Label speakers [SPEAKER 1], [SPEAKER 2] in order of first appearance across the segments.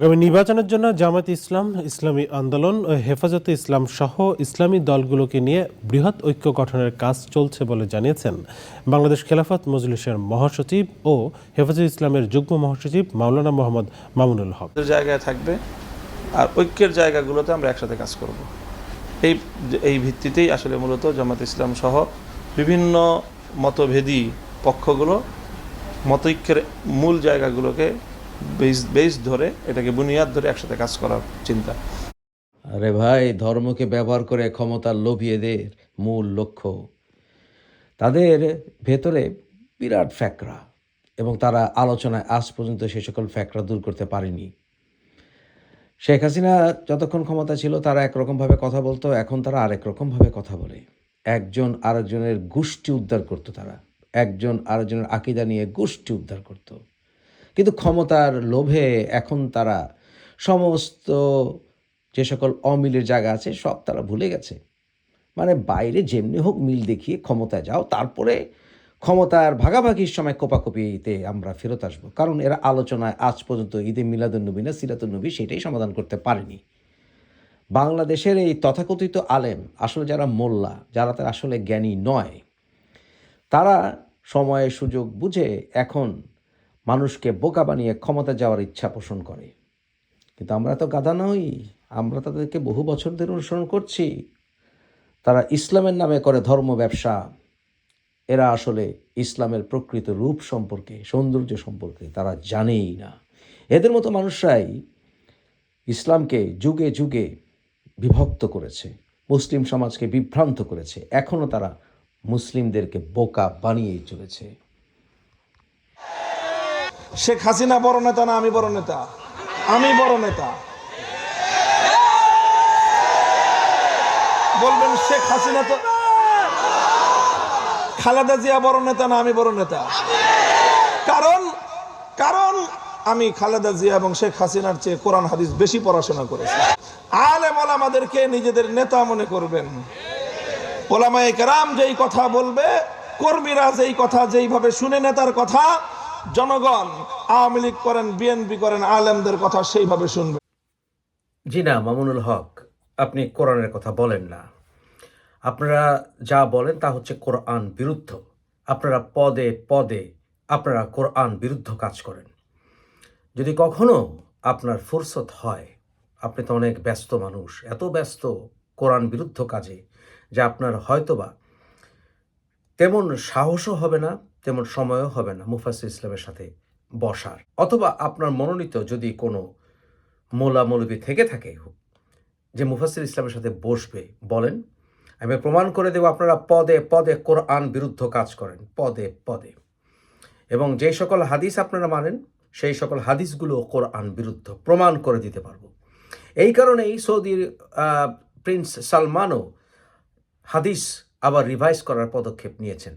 [SPEAKER 1] আগামী নির্বাচনের জন্য জামাত ইসলাম, ইসলামী আন্দোলন ও হেফাজতে ইসলাম সহ ইসলামী দলগুলোকে নিয়ে বৃহৎ ঐক্য গঠনের কাজ চলছে বলে জানিয়েছেন বাংলাদেশ খেলাফত মজলিসের মহাসচিব ও হেফাজত ইসলামের যুগ্ম মহাসচিব মাওলানা মোহাম্মদ মামুনুল হক।
[SPEAKER 2] জায়গায় থাকবে আর ঐক্যের জায়গাগুলোতে আমরা একসাথে কাজ করব। এই এই ভিত্তিতেই আসলে মূলত জামাত ইসলাম সহ বিভিন্ন মতভেদী পক্ষগুলো মতৈক্যের মূল জায়গাগুলোকে বেস ধরে এটাকে বুনিয়াদ ধরে একসাথে কাজ করার চিন্তা।
[SPEAKER 3] আরে ভাই, ধর্মকে ব্যবহার করে ক্ষমতার লোভীদের মূল লক্ষ্য। তাদের ভেতরে বিরাট ফ্যাকরা এবং তারা আলোচনায় আজ পর্যন্ত সে সকল ফ্যাকরা দূর করতে পারেনি। শেখ হাসিনা যতক্ষণ ক্ষমতা ছিল, তারা একরকমভাবে কথা বলতো, এখন তারা আরেক রকমভাবে কথা বলে। একজন আরেকজনের গোষ্ঠী উদ্ধার করতো তারা। একজন আরেকজনের আকিদা নিয়ে গোষ্ঠী উদ্ধার করতো। কিন্তু ক্ষমতার লোভে এখন তারা সমস্ত যে সকল অমিলের জায়গা আছে, সব তারা ভুলে গেছে। মানে বাইরে যেমনি হোক মিল দেখিয়ে ক্ষমতায় যাও, তারপরে ক্ষমতার ভাগাভাগির সময় কোপাকপিতে আমরা ফেরত আসব। কারণ এরা আলোচনায় আজ পর্যন্ত ঈদে মিলাদুন্নবী না সিরাতুন্নবী সেটাই সমাধান করতে পারেনি। বাংলাদেশের এই তথাকথিত আলেম, আসলে যারা মোল্লা, যারা তার আসলে জ্ঞানী নয়, তারা সময়ে সুযোগ বুঝে এখন মানুষকে বোকা বানিয়ে ক্ষমতা যাওয়ার ইচ্ছা পোষণ করে। কিন্তু আমরা তো গাধা নই, আমরা তাদেরকে বহু বছর ধরে অনুসরণ করছি। তারা ইসলামের নামে করে ধর্ম ব্যবসা। এরা আসলে ইসলামের প্রকৃত রূপ সম্পর্কে, সৌন্দর্য সম্পর্কে তারা জানেই না। এদের মতো মানুষরাই ইসলামকে যুগে যুগে বিভক্ত করেছে, মুসলিম সমাজকে বিভ্রান্ত করেছে। এখনও তারা মুসলিমদেরকে বোকা বানিয়েই চলেছে।
[SPEAKER 2] শেখ হাসিনা বড় নেতা না আমি বড় নেতা? আমি বড় নেতা। বলবেন শেখ হাসিনা তো খালেদা জিয়া বড় নেতা না আমি বড় নেতা? কারণ কারণ আমি খালেদা জিয়া এবং শেখ হাসিনার চেয়ে কোরআন হাদিস বেশি পড়াশোনা করেছি। আলেম ওলামাদেরকে নিজেদের নেতা মনে করবেন। ওলামায়ে কেরাম যেই কথা বলবে, কর্মীরা যেই কথা, যেইভাবে শুনে নেতার কথা জনগণ আওয়ামী লীগ করেন, বিএনপি করেন, আলেমদের কথা সেইভাবে শুনবে।
[SPEAKER 3] জি না, মামুনুল হক, আপনি কোরআনের কথা বলেন না। আপনারা যা বলেন তা হচ্ছে কোরআন বিরুদ্ধ। আপনারা পদে পদে আপনারা কোরআন বিরুদ্ধ কাজ করেন। যদি কখনো আপনার ফুরসত হয়, আপনি তো অনেক ব্যস্ত মানুষ, এত ব্যস্ত কোরআন বিরুদ্ধ কাজে যে আপনার হয়তোবা তেমন সাহসও হবে না তেমন সময়ও হবে না মুফাসির ইসলামের সাথে বসার। অথবা আপনার মনোনীত যদি কোনো মোলা মৌলবী থেকে থাকে যে মুফাসির ইসলামের সাথে বসবে, বলেন, আমি প্রমাণ করে দেব আপনারা পদে পদে কোরআন বিরুদ্ধ কাজ করেন, পদে পদে। এবং যে সকল হাদিস আপনারা মানেন, সেই সকল হাদিসগুলো কোরআন বিরুদ্ধ প্রমাণ করে দিতে পারব। এই কারণেই সৌদির প্রিন্স সালমানও হাদিস আবার রিভাইজ করার পদক্ষেপ নিয়েছেন।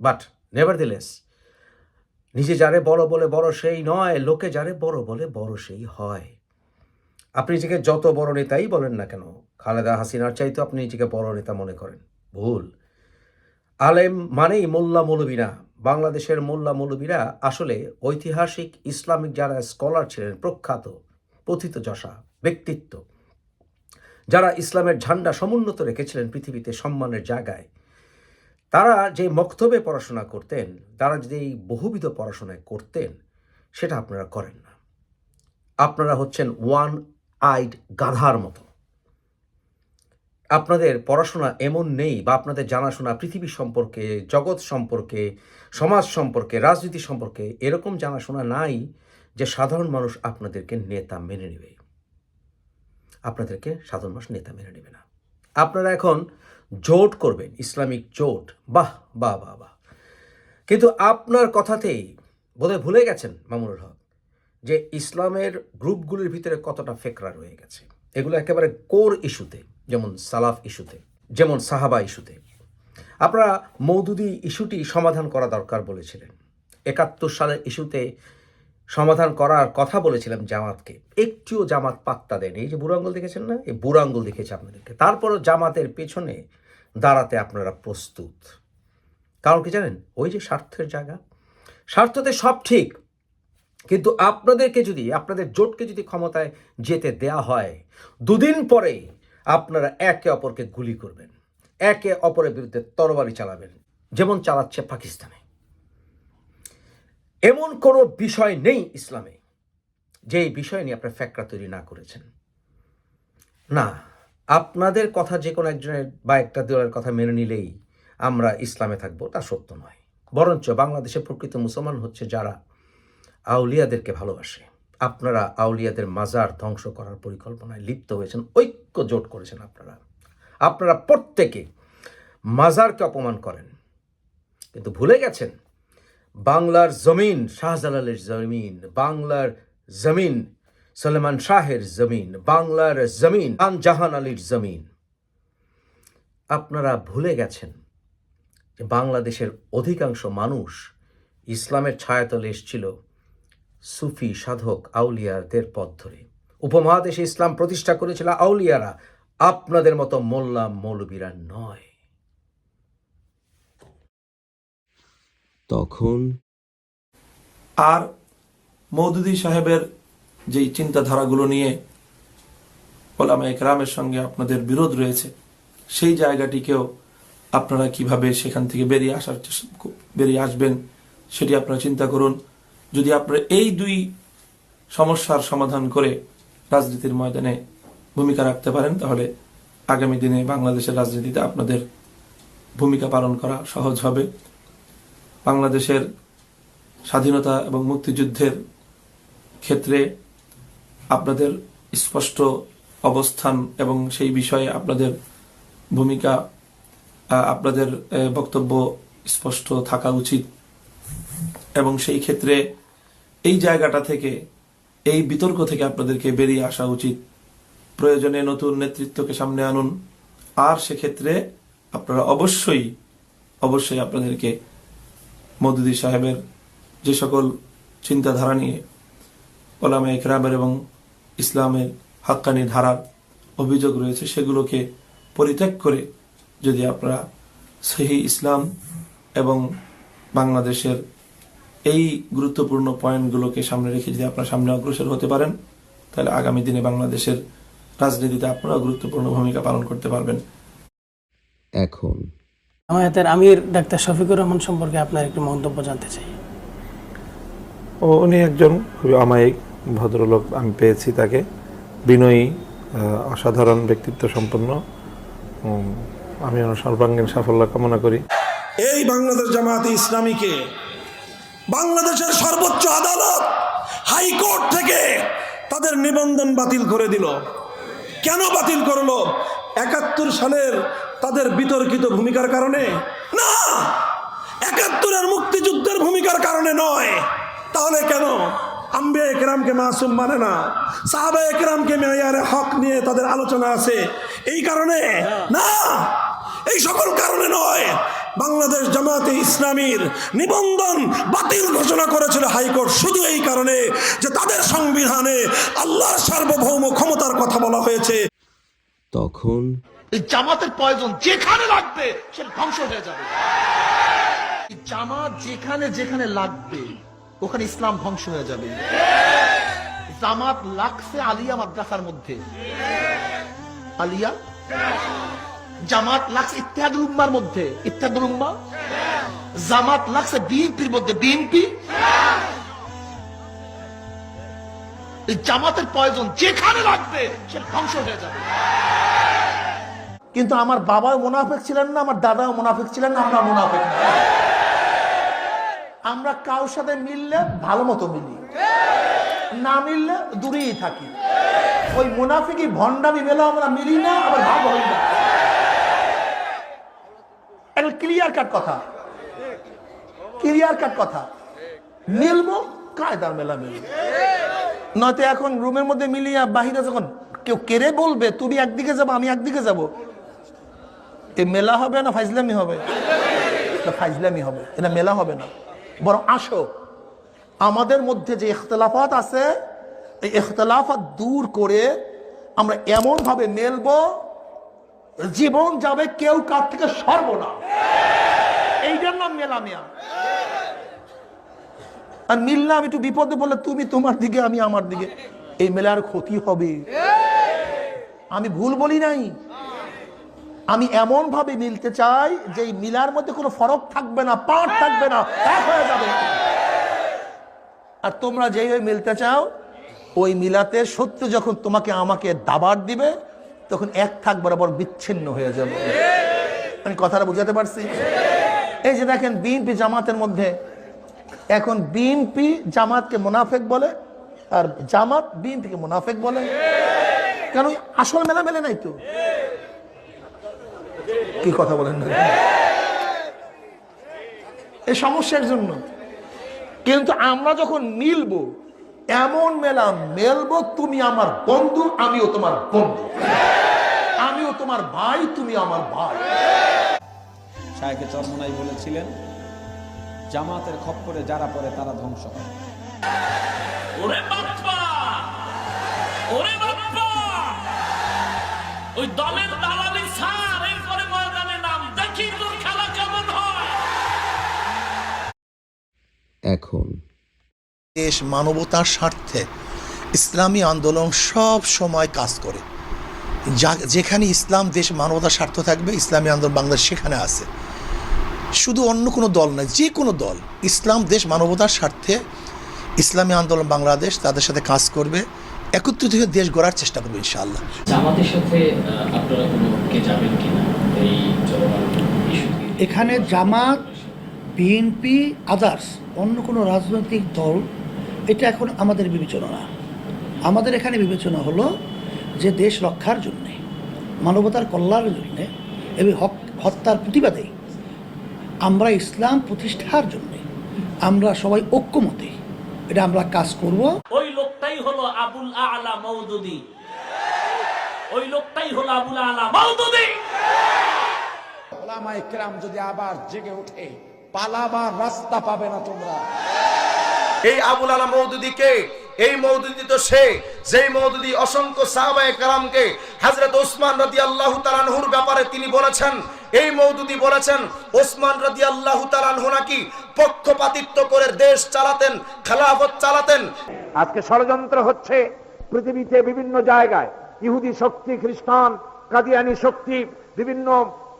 [SPEAKER 3] বাট নেভার নিজে যারে বড় বলে বড় সেই নয়, লোকে যারে বড় বলে বড় সেই হয়। আপনি নিজেকে যত বড় নেতাই বলেন না কেন, খালেদা হাসিনার চাইতে আপনি নিজেকে বড় নেতা মনে করেন। ভুল। আলেম মানেই মোল্লা মৌলবীরা। বাংলাদেশের মোল্লা মৌলবীরা আসলে ঐতিহাসিক ইসলামিক যারা স্কলার ছিলেন, প্রখ্যাত, পথিত যশা, ব্যক্তিত্ব, যারা ইসলামের ঝান্ডা সমুন্নত রেখেছিলেন পৃথিবীতে সম্মানের জায়গায় তারা যে মক্তবে পড়াশোনা করতেন, তারা যদি এই বহুবিধ পড়াশোনায় করতেন, সেটা আপনারা করেন না। আপনারা হচ্ছেন ওয়ান আইড গাধার মতো। আপনাদের পড়াশোনা এমন নেই বা আপনাদের জানাশোনা পৃথিবী সম্পর্কে, জগৎ সম্পর্কে, সমাজ সম্পর্কে, রাজনীতি সম্পর্কে এরকম জানাশোনা নাই যে সাধারণ মানুষ আপনাদেরকে নেতা মেনে নেবে। আপনাদেরকে সাধারণ মানুষ নেতা মেনে নেবে না। আপনারা এখন জোট করবেন, ইসলামিক জোট। বাহ বাহ বাহ বাহ। কিন্তু আপনার কথাতেই বোধহয় ভুলে গেছেন মামুনুল হক, যে ইসলামের গ্রুপগুলির ভিতরে কতটা ফেকরা রয়ে গেছে। এগুলো একেবারে কোর ইস্যুতে, যেমন সালাফ ইস্যুতে, যেমন সাহাবা ইস্যুতে। আপনারা মৌদুদি ইস্যুটি সমাধান করা দরকার বলেছিলেন। একাত্তর সালের ইস্যুতে সমাধান করার কথা বলেছিলাম জামাতকে। একটিও জামাত পাত্তা দেন এই যে বুড়ো আঙ্গুল দেখেছেন না? এই বুড়ো আঙ্গুল দেখেছে আপনাদেরকে। তারপরও জামাতের পেছনে দাঁড়াতে আপনারা প্রস্তুত। কারণ কি জানেন? ওই যে স্বার্থের জায়গা। স্বার্থতে সব ঠিক। কিন্তু আপনাদেরকে যদি, আপনাদের জোটকে যদি ক্ষমতায় যেতে দেয়া হয়, দুদিন পরে আপনারা একে অপরকে গুলি করবেন। একে অপরের বিরুদ্ধে তরবারি চালাবেন, যেমন চালাচ্ছে পাকিস্তানে। এমন কোনো বিষয় নেই ইসলামে যে বিষয় নিয়ে আপনার ফ্যাকরা তৈরি না করেছেন। না। আপনাদের কথা যে কোনো একজনের বা একটা দলের কথা মেনে নিলেই আমরা ইসলামে থাকব, তা সত্য নয়। বরঞ্চ বাংলাদেশে প্রকৃত মুসলমান হচ্ছে যারা আউলিয়াদেরকে ভালোবাসে। আপনারা আউলিয়াদের মাজার ধ্বংস করার পরিকল্পনায় লিপ্ত হয়েছেন, ঐক্য জোট করেছেন আপনারা। আপনারা প্রত্যেকে মাজারকে অপমান করেন, কিন্তু ভুলে গেছেন, বাংলার জমিন, শাহজালালের জমিন, বাংলার জমিন সলেমান শাহের জমিন বাংলার জমিন খান জাহান আলীর জমিন। আপনারা ভুলে গেছেন যে বাংলাদেশের অধিকাংশ মানুষ ইসলামের ছায়াতলে এসেছিল সুফি সাধক আউলিয়াদের পথ ধরে। উপমহাদেশে ইসলাম প্রতিষ্ঠা করেছিল আউলিয়ারা। আপনাদের মতো মোল্লা মৌলবীরা নয়।
[SPEAKER 4] তখন
[SPEAKER 2] আর মৌদুদি সাহেবের যেই চিন্তাধারাগুলো নিয়ে ওলামা একরামের সঙ্গে আপনাদের বিরোধ রয়েছে, সেই জায়গাটিকেও আপনারা কীভাবে সেখান থেকে বেরিয়ে আসার বেরিয়ে আসবেন, সেটি আপনারা চিন্তা করুন। যদি আপনারা এই দুই সমস্যার সমাধান করে রাজনীতির ময়দানে ভূমিকা রাখতে পারেন, তাহলে আগামী দিনে বাংলাদেশের রাজনীতিতে আপনাদের ভূমিকা পালন করা সহজ হবে। বাংলাদেশের স্বাধীনতা এবং মুক্তিযুদ্ধের ক্ষেত্রে আপনাদের স্পষ্ট অবস্থান এবং সেই বিষয়ে আপনাদের ভূমিকা আপনাদের বক্তব্য স্পষ্ট থাকা উচিত। এবং সেই ক্ষেত্রে এই জায়গাটা থেকে, এই বিতর্ক থেকে আপনাদেরকে বেরিয়ে আসা উচিত। প্রয়োজনে নতুন নেতৃত্বকে সামনে আনুন। আর সেক্ষেত্রে আপনারা অবশ্যই অবশ্যই আপনাদেরকে মদুদি সাহেবের যে সকল চিন্তাধারা নিয়ে, ওলামা ইকরামের এবং ইসলামের হাক্কানি ধারার অভিযোগ রয়েছে সেগুলোকে পরিত্যাগ করে যদি আপনারা সহি ইসলাম এবং বাংলাদেশের এই গুরুত্বপূর্ণ পয়েন্টগুলোকে সামনে রেখে যদি আপনারা সামনে অগ্রসর হতে পারেন তাহলে আগামী দিনে বাংলাদেশের রাজনীতিতে আপনারা গুরুত্বপূর্ণ ভূমিকা পালন করতে পারবেন।
[SPEAKER 4] এখন।
[SPEAKER 5] জামায়াতের আমির ডাক্তার শফিকুর রহমান সম্পর্কে আপনার একটি মন্তব্য জানতে চাই।
[SPEAKER 6] ও উনি একজন খুবই অমায়িক। ভদ্রলোক, আমি পেয়েছি তাকে। বিনয়ী অসাধারণ ব্যক্তিত্ব সম্পন্ন। আমি ওনার সর্বাঙ্গীন সাফল্য কামনা করি।
[SPEAKER 2] এই বাংলাদেশ জামায়াতে ইসলামীকে বাংলাদেশের সর্বোচ্চ আদালত হাইকোর্ট থেকে তাদের নিবন্ধন বাতিল করে দিল। কেন বাতিল করল? একাত্তর সালের তাদের বিতর্কিত ভূমিকার কারণে? না! একাত্তরের মুক্তিযুদ্ধের ভূমিকার কারণে নয়। তাহলে কেন? আম্বে একরামকে মাসুম মানে না। সাহাবা একরামকে মেয়ারে হক নিয়ে তাদের আলোচনা আছে। এই কারণে না এই সকল কারণে নয় বাংলাদেশ জামাতে ইসলামীর নিবন্ধন বাতিল ঘোষণা করেছিল হাইকোর্ট। শুধু এই কারণে যে তাদের সংবিধানে আল্লাহর সার্বভৌম ক্ষমতার কথা বলা হয়েছে।
[SPEAKER 4] তখন
[SPEAKER 7] এই জামাতের প্রয়োজন যেখানে লাগবে সে ধ্বংস হয়ে যাবে। জামাত যেখানে যেখানে লাগবে ওখানে ইসলাম ধ্বংস হয়ে যাবে। জামাত লাগছে আলিয়া মাদ্রাসার মধ্যে। আলিয়া? জামাত লাগছে ইত্যাদুল উম্মার মধ্যে। ইত্যাদুল উম্মা? জামাত লাগছে বিএনপির মধ্যে। বিএনপি? জামাতের প্রয়োজন যেখানে লাগবে, সে ধ্বংস হয়ে যাবে। কিন্তু আমার বাবাও মুনাফেক ছিলেন না, আমার দাদাও মুনাফেক ছিলেন না আমরা মুনাফেক না। আমরা কারোর সাথে মিললে ভালো মতো মিলি। না মিললে দূরেই থাকি। ওই মুনাফিকি ভণ্ডামি মেলা আমরা মিলি না, আবার ভাব হই না। ক্লিয়ার কাট কথা। ক্লিয়ার কাট কথা। মিলবো, কায়দার মেলা মিলবো নয়তো এখন রুমের মধ্যে মিলিয়া বাহিরে যখন কেউ কেড়ে বলবে, তুমি একদিকে যাব, আমি একদিকে যাব। এ মেলা হবে না, ফাইজলামি হবে? ফাইজলামি হবে। এটা মেলা হবে না। বরং আসো। আমাদের মধ্যে যে ইখতলাফাত আছে, এই ইখতলাফাত দূর করে আমরা এমন ভাবে মেলবো জীবন যাবে কেউ কার থেকে সরব না এইটার নাম মেলামিয়া আর মিললাম একটু বিপদে বললে তুমি তোমার দিকে, আমি আমার দিকে। এই মেলার ক্ষতি হবে। আমি ভুল বলি নাই। আমি এমন ভাবে মিলতে চাই যে মিলার মধ্যে কোনো ফরক থাকবে না পাঠ থাকবে না, এক হয়ে যাবে। আর তোমরা যেভাবে মিলতে চাও, ওই মিলাতে সত্য যখন তোমাকে আমাকে দাবার দিবে, তখন এক থাক বরাবর বিচ্ছিন্ন হয়ে যাবে। আমি কথাটা বুঝাতে পারছি? এই যে দেখেন, বিএনপি জামাতের মধ্যে, এখন বিএনপি জামাতকে মুনাফেক বলে, আর জামাত বিএনপিকে মুনাফেক বলে। কেন আসল মেলা মেলে নাই তো। কি কথা বলেন না? এই সমস্যার জন্য। কিন্তু আমরা যখন মিলবো এমন মেলা মেলবো তুমি আমার বন্ধু আমিও তোমার বন্ধু। আমিও তোমার ভাই তুমি আমার ভাই।
[SPEAKER 5] শায়কে চরমনাই বলেছিলেন জামাতের খপ্পরে যারা পড়ে তারা ধ্বংস হয়।
[SPEAKER 8] ওরে বাপ্পা! ওরে বাপ্পা! ওই দলের দালালি সার
[SPEAKER 9] এখন।
[SPEAKER 7] দেশ মানবতার স্বার্থে ইসলামী আন্দোলন সব সময় কাজ করে। যা যেখানে ইসলাম দেশ মানবতার স্বার্থ থাকবে ইসলামী আন্দোলন বাংলাদেশ সেখানে আছে। শুধু অন্য কোনো দল নয় যে কোনো দল ইসলাম দেশ মানবতার স্বার্থে ইসলামী আন্দোলন বাংলাদেশ তাদের সাথে কাজ করবে একত্রিত হয়ে দেশ গড়ার চেষ্টা করবে ইনশাআল্লাহ।
[SPEAKER 10] জামাতের সাথে আপনারা কোনো যাবেন কিনা? এই
[SPEAKER 11] এখানে জামাত বিএনপি আদার্স অন্য কোনো রাজনৈতিক দল এটা এখন আমাদের বিবেচনা। না আমাদের এখানে বিবেচনা হলো যে দেশ রক্ষার জন্যে মানবতার কল্যাণের জন্যে এবং হক- হত্যার প্রতিবাদে আমরা ইসলাম প্রতিষ্ঠার জন্যে আমরা সবাই ঐক্যমতে এটা আমরা কাজ করব।
[SPEAKER 8] ওই লোকটাই হলো আবুল আলা মৌদুদি ওই লোকটাই হলো আবুল আলা মৌদুদি
[SPEAKER 5] ওলামা ইকরাম যদি আবার জেগে ওঠে পালাবার রাস্তা পাবে না তোমরা।
[SPEAKER 12] এই আবুল আলা মৌদুদিকে এই মৌদুদি তো সে যেই মৌদুদি অসংখ্য সাহাবায়ে কালামকে হযরত ওসমান রাদিয়াল্লাহু তাআলার ব্যাপারে তিনি বলেছেন এই মৌদুদি বলেছেন ওসমান রাদিয়াল্লাহু তাআলাহু নাকি পক্ষপাতিত্ব করে দেশ চালাতেন খেলাফত চালাতেন।
[SPEAKER 6] আজকে ষড়যন্ত্র হচ্ছে পৃথিবীতে বিভিন্ন জায়গায়। ইহুদি শক্তি খ্রিস্টান কাদিয়ানি শক্তি বিভিন্ন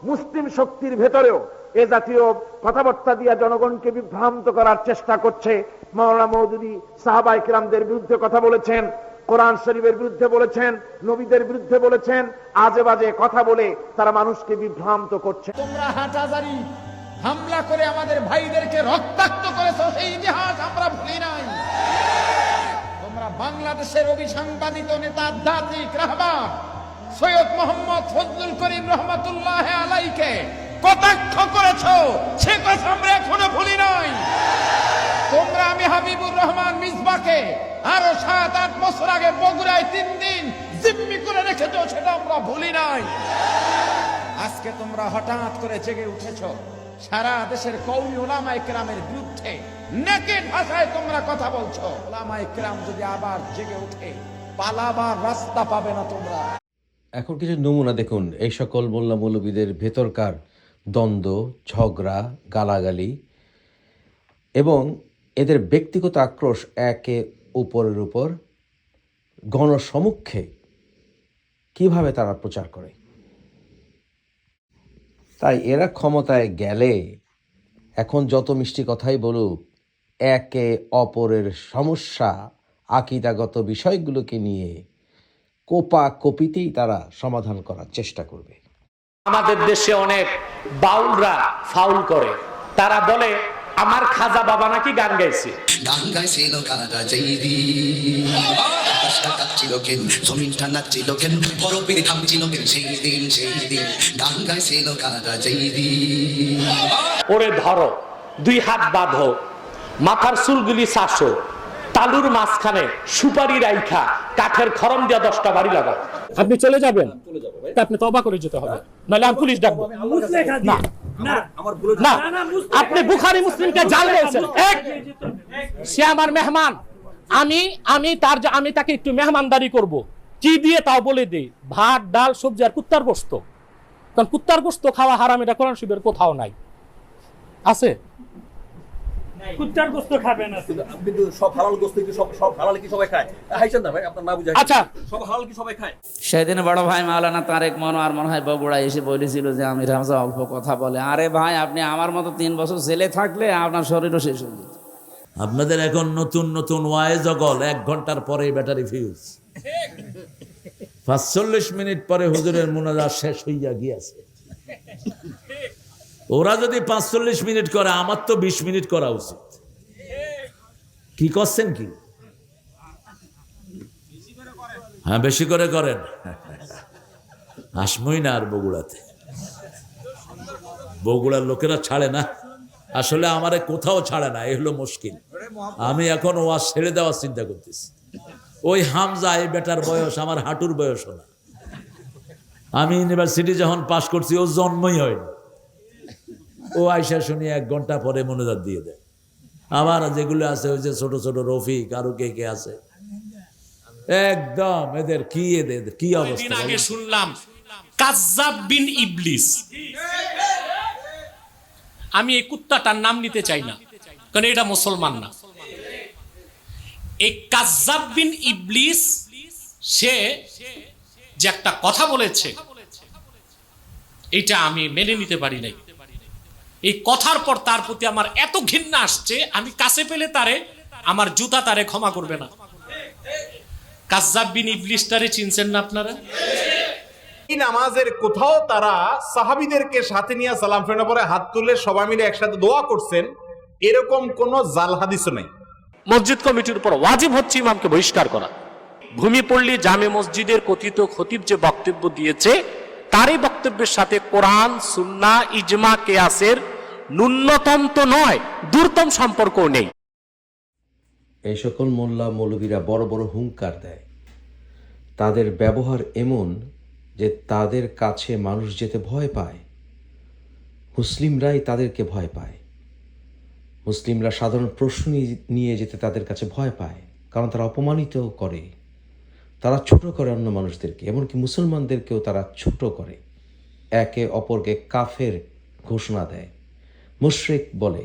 [SPEAKER 6] মুসলিম শক্তির ভেতরেও এ জাতীয় কথাবার্তা দিয়ে জনগণকে বিভ্রান্ত করার চেষ্টা করছে মাওলানা মৌদুদি সাহাবাই কিরামদের বিরুদ্ধে কথা বলেছেন, কোরআন শরীফের বিরুদ্ধে বলেছেন, নবীদের বিরুদ্ধে বলেছেন, আজে বাজে কথা বলে তারা মানুষকে বিভ্রান্ত করছে।
[SPEAKER 5] তোমরা হাটাজারি হামলা করে আমাদের ভাইদেরকে রক্তাক্ত করেছ, সেই ইতিহাস আমরা ভুলি নাই। তোমরা বাংলাদেশের অবিসাংবাদিত নেতা, আধ্যাত্মিক রাহবা, সৈয়দ মোহাম্মদ ফজলুল করিম রহমতুল্লাহ আলাইকে কটাক্ষ করেছ? সে কথা আমরা এখনও ভুলি নাই। তোমরা আমি হাবিবুর রহমান মিসবাকে আরও সাত, আট বছর আগে বগুড়ায় তিন দিন জিম্মি করে রেখেছো, সেটা আমরা ভুলি নাই। আজকে তোমরা হঠাৎ করে জেগে উঠেছ। সারা দেশের কৌমি ওলামা ইকরামের বিরুদ্ধে নেকেট ভাষায় তোমরা কথা বলছো। ওলামা ইকরাম যদি আবার জেগে উঠে, পালাবার রাস্তা পাবে না তোমরা।
[SPEAKER 3] এখন কিছু নমুনা দেখুন। এই সকল মোল্লা মৌলবীদের ভেতরকার দ্বন্দ্ব, ঝগড়া, গালাগালি এবং এদের ব্যক্তিগত আক্রোশ একে উপরের উপর গণসমুখে কীভাবে তারা প্রচার করে? তাই এরা ক্ষমতায় গেলে এখন যত মিষ্টি কথাই বলুক, একে অপরের সমস্যা, আকিদাগত বিষয়গুলোকে নিয়ে কোপা কপিতেই তারা সমাধান করার চেষ্টা করবে।
[SPEAKER 8] আমাদের দেশে অনেক বাউলরা ফাউল করে। তারা বলে আমার খাজা বাবা নাকি গান গাইছে?
[SPEAKER 11] গান গাইছিল কারা কেন জমিনটা নাচছিল কেন বরফের থামছিল কেন সেই দিন সেই দিন। গান গাইছিল কারা জৈদি
[SPEAKER 8] ওরে ধরো দুই হাত বাঁধো মাথার চুলগুলি চাষো তালুর মাঝখানে সুপারি রাইখা, কাঠের খরম দিয়া দশটা বাড়ি লাগাও।
[SPEAKER 13] আপনি চলে যাবেন। আপনি তবা করে যেতে হবে। নাহলে আমি পুলিশ ডাকবো। না। আপনি বুখারি মুসলিমকে জাল রয়েছেন এক। সে আমার মেহমান। আমি আমি তার আমি তাকে একটু মেহমানদারি করব। কি দিয়ে তাও বলে দিই। ভাত, ডাল, সবজি আর কুত্তার গোস্ত। কারণ কুত্তার গোস্ত খাওয়া হারাম, এটা কোরআন শিবের কোথাও নাই। আছে?
[SPEAKER 5] কুত্তার গোস্ত খাবে না।
[SPEAKER 13] কিন্তু সব হালাল গোস্ত কি সব সব হালাল কি সবাই খায়? হাইছেন না ভাই আপনার না বুঝাই
[SPEAKER 5] আচ্ছা।
[SPEAKER 13] সব হালাল কি সবাই খায়?
[SPEAKER 14] সেদিন বড় ভাই মাওলানা তারেক মনোয়ার মনে হয় বগুড়া এসে বলেছিল যে আমির হামজা অল্প কথা বলে। আরে ভাই আপনি আমার মতো তিন বছর জেলে থাকলে আপনার শরীরও শেষ হয়ে যেত।
[SPEAKER 15] আপনাদের এখন নতুন নতুন ওয়াই জগল এক ঘণ্টার পরে ব্যাটারি ফিউজ পাঁচচল্লিশ মিনিট পরে হুজুরের মোনাজা শেষ হইয়া গিয়াছে। ওরা যদি পাঁচচল্লিশ মিনিট করে, আমার তো বিশ মিনিট করা উচিত। কি করছেন কি? হ্যাঁ বেশি করে করেন। আসমই না আর বগুড়াতে। বগুড়ার লোকেরা ছাড়ে না। আসলে আমারে কোথাও ছাড়ে না, এ হলো মুশকিল। আমি এখন ওয়াজ ছেড়ে দেওয়ার চিন্তা করতেছি। ওই হামজা, এই বেটার বয়স, আমার হাঁটুর বয়স না। আমি ইউনিভার্সিটি যখন পাশ করছি, ও জন্মই হয়নি। ও আয়সা শুনি এক ঘণ্টা পরে মনোজাত দিয়ে দেয়। আবার যেগুলো আছে ওই যে ছোট ছোট রফিক আরও কে কে আছে? একদম এদের কি এদের কি অবস্থা
[SPEAKER 5] আগে শুনলাম কাজ্জাব বিন ইবলিস। আমি এই কুত্তাটার নাম নিতে চাই না কারণ এটা মুসলমান না। এই কাজ্জাব বিন ইবলিস সে যে একটা কথা বলেছে এটা আমি মেনে নিতে পারি নাই। এই কথার পর তার প্রতি আমার এত ঘৃণা আসছে আমি কাছে পেলে তারে আমার জুতা তারে ক্ষমা করবে না। কাজ্জাব বিন ইবলিসটারে চিনছেন না আপনারা?
[SPEAKER 16] এই নামাজের কোথাও তারা সাহাবিদেরকে সাথে নিয়ে সালাম ফেরানোর পরে হাত তুলে সবাই মিলে একসাথে দোয়া করছেন এরকম কোন জাল হাদিসও নেই।
[SPEAKER 5] মসজিদ কমিটির উপর ওয়াজিব হচ্ছে ইমামকে বহিষ্কার করা। ভূমিপল্লী জামে মসজিদের কথিত খতিব যে বক্তব্য দিয়েছে তারই বক্তব্যের সাথে কোরআন সুন্না ইজমা কেয়াসের ন্যূনতম তো নয় দূরতম সম্পর্কও নেই।
[SPEAKER 3] এই সকল মোল্লা মৌলবীরা বড় বড় হুঙ্কার দেয়। তাদের ব্যবহার এমন যে তাদের কাছে মানুষ যেতে ভয় পায়। মুসলিমরাই তাদেরকে ভয় পায়। মুসলিমরা সাধারণ প্রশ্ন নিয়ে যেতে তাদের কাছে ভয় পায়, কারণ তারা অপমানিত করে। তারা ছোট করে অন্য মানুষদেরকে, এমনকি মুসলমানদেরকেও তারা ছোট করে। একে অপরকে কাফের ঘোষণা দেয়। মুশরিক বলে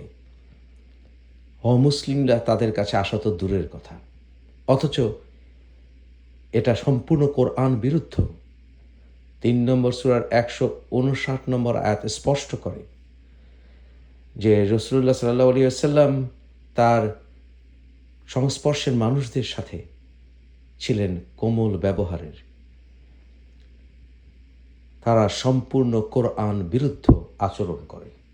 [SPEAKER 3] অমুসলিমরা তাদের কাছে আসা তো দূরের কথা। অথচ এটা সম্পূর্ণ কোরআন বিরুদ্ধ। তিন নম্বর সুরার একশো উনষাট নম্বর আয়াত স্পষ্ট করে যে রসুল্লাহ সাল্লাহ আলী আসাল্লাম তার সংস্পর্শের মানুষদের সাথে ছিলেন কোমল ব্যবহারের। তারা সম্পূর্ণ কোরআন বিরুদ্ধ আচরণ করে।